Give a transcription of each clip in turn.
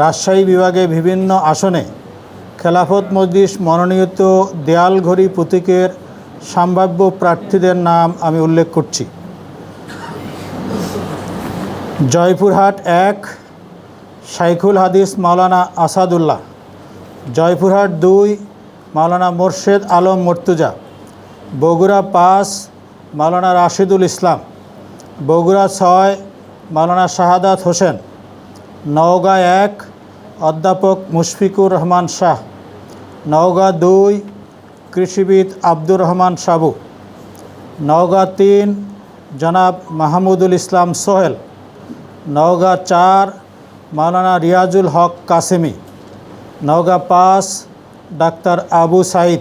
রাজশাহী বিভাগে বিভিন্ন আসনে খেলাফত মজলিস মনোনীত দেয়ালঘড়ি প্রতীকের সম্ভাব্য প্রার্থীদের নাম আমি উল্লেখ করছি। জয়পুরহাট এক, শাইখুল হাদিস মাওলানা আসাদুল্লাহ। জয়পুরহাট দুই, মাওলানা মোর্শেদ আলম মর্তুজা। বগুড়া পাঁচ, মাওলানা রাশিদুল ইসলাম। বগুড়া ছয়, মাওলানা শাহাদাত হোসেন। নওগাঁ এক, অধ্যাপক মুশফিকুর রহমান শাহ। নওগাঁ দুই, কৃষিবিদ আব্দুর রহমান সাবু। নওগাঁ তিন, জনাব মাহমুদুল ইসলাম সোহেল। নওগাঁ চার, মাওলানা রিয়াজুল হক কাসেমি। নওগাঁ পাঁচ, ডাক্তার আবু সাইদ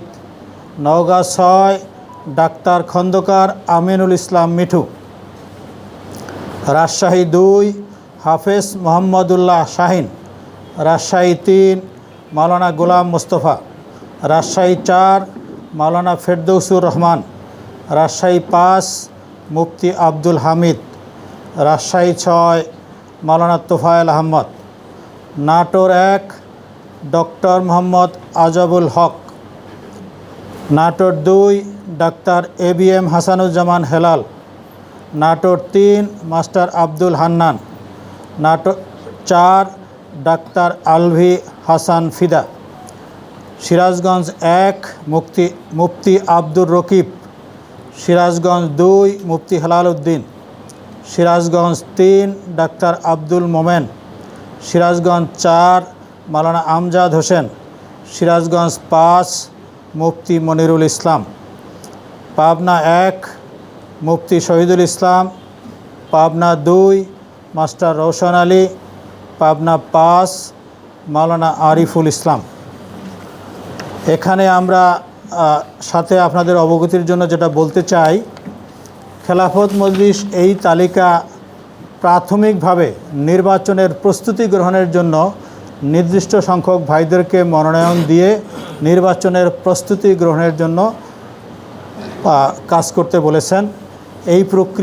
নওগাঁ ছয়, ডাক্তার খন্দকার আমিনুল ইসলাম মিঠু। রাজশাহী দুই হাফেজ মোহাম্মদুল্লাহ শাহিন, রাজশাহী তিন, মাওলানা গোলাম মোস্তফা, রাজশাহী চার, মাওলানা ফেরদৌসুর রহমান, রাজশাহী পাঁচ, মুফতি আব্দুল হামিদ, রাজশাহী ছয়, মাওলানা তোফায়েল আহমদ, নাটোর এক, ডক্টর মোহাম্মদ আজাবুল হক, নাটোর দুই, doctor A B M Hasanuzzaman Helal, Natore তিন, মাস্টার আব্দুল হান্নান নাটোর চার, ডাক্তার আলভি হাসান ফিদা। সিরাজগঞ্জ এক, মুক্তি, মুফতি আব্দুর রকিব। সিরাজগঞ্জ দুই, মুফতি হেলাল উদ্দিন। সিরাজগঞ্জ তিন, ডাক্তার আব্দুল মোমেন। সিরাজগঞ্জ চার, মালানা আমজাদ হোসেন। সিরাজগঞ্জ পাঁচ, মুফতি মনিরুল ইসলাম। পাবনা এক, মুফতি শহীদুল ইসলাম। পাবনা দুই মাস্টার রৌশন আলী, পাবনা পাস, মাওলানা আরিফুল ইসলাম। এখানে আমরা সাথে আপনাদের অবগতির জন্য যেটা বলতে চাই, খেলাফত মজলিস এই তালিকা প্রাথমিকভাবে নির্বাচনের প্রস্তুতি গ্রহণের জন্য নির্দিষ্ট সংখ্যক ভাইদেরকে মনোনয়ন দিয়ে নির্বাচনের প্রস্তুতি গ্রহণের জন্য কাজ করতে বলেছেন। এই প্রক্রিয়া